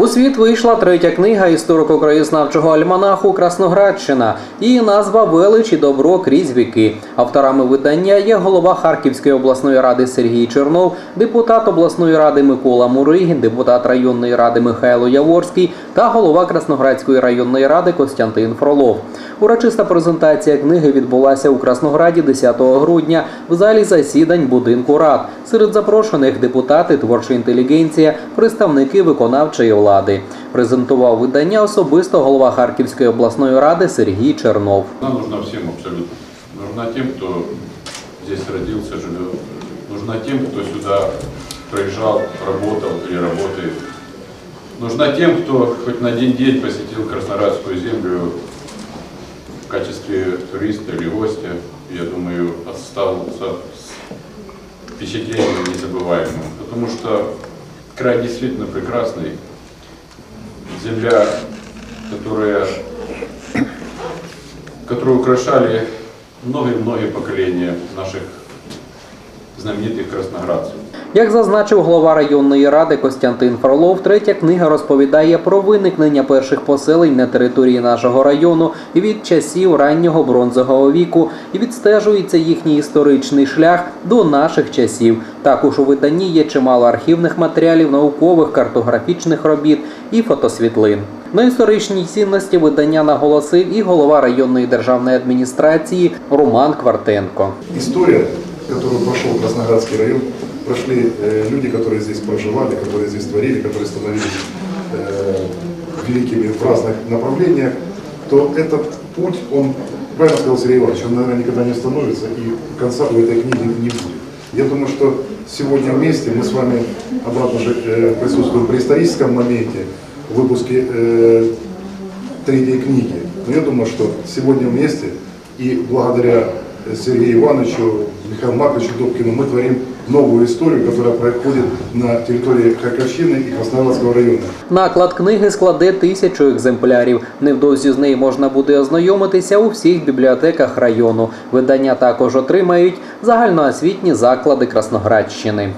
У світ вийшла третя книга історико-краєзнавчого альманаху Красноградщина. Її назва Велич і добро крізь віки. Авторами видання є голова Харківської обласної ради Сергій Чернов, депутат обласної ради Микола Муригін, депутат районної ради Михайло Яворський та голова Красноградської районної ради Костянтин Фролов. Урочиста презентація книги відбулася у Краснограді 10 грудня в залі засідань будинку рад. Серед запрошених депутати, творча інтелігенція, представники виконавчої влади Презентував видання особисто голова Харківської обласної ради Сергій Чернов. Она нужна всем абсолютно. Нужна тем, кто здесь родился, живет. Нужна тем, кто сюда приезжал, работал или работает. Нужна тем, кто хоть на один день посетил Краснодарскую землю в качестве туриста или гостя. Я думаю, остался с впечатлением незабываемым. Потому что край действительно прекрасный. Земля, которая которую украшали многие-многие поколения наших знаменитых красноградцев. Як зазначив голова районної ради Костянтин Фролов, третя книга розповідає про виникнення перших поселень на території нашого району від часів раннього бронзового віку і відстежується їхній історичний шлях до наших часів. Також у виданні є чимало архівних матеріалів, наукових, картографічних робіт і фотосвітлин. На історичній цінності видання наголосив і голова районної державної адміністрації Роман Квартенко. история, которую прошел Красноградский район, прошли э, люди, которые здесь проживали, которые здесь творили, которые становились э, великими в разных направлениях, то этот путь, он, правильно сказал Сергей Иванович, он, наверное, никогда не остановится, и конца у этой книги не будет. Я думаю, что сегодня вместе мы с вами обратно же э, присутствуем при историческом моменте, в выпуске э, третьей книги. Но я думаю, что сегодня вместе и благодаря Сергею Ивановичу, Михаилу Марковичу Добкину мы творим новую историю, которая проходит на території Харківщини і Красноярського району. Наклад книги складе тисячу екземплярів. Невдовзі з неї можна буде ознайомитися у всіх бібліотеках району. Видання також отримають загальноосвітні заклади Красноградщини.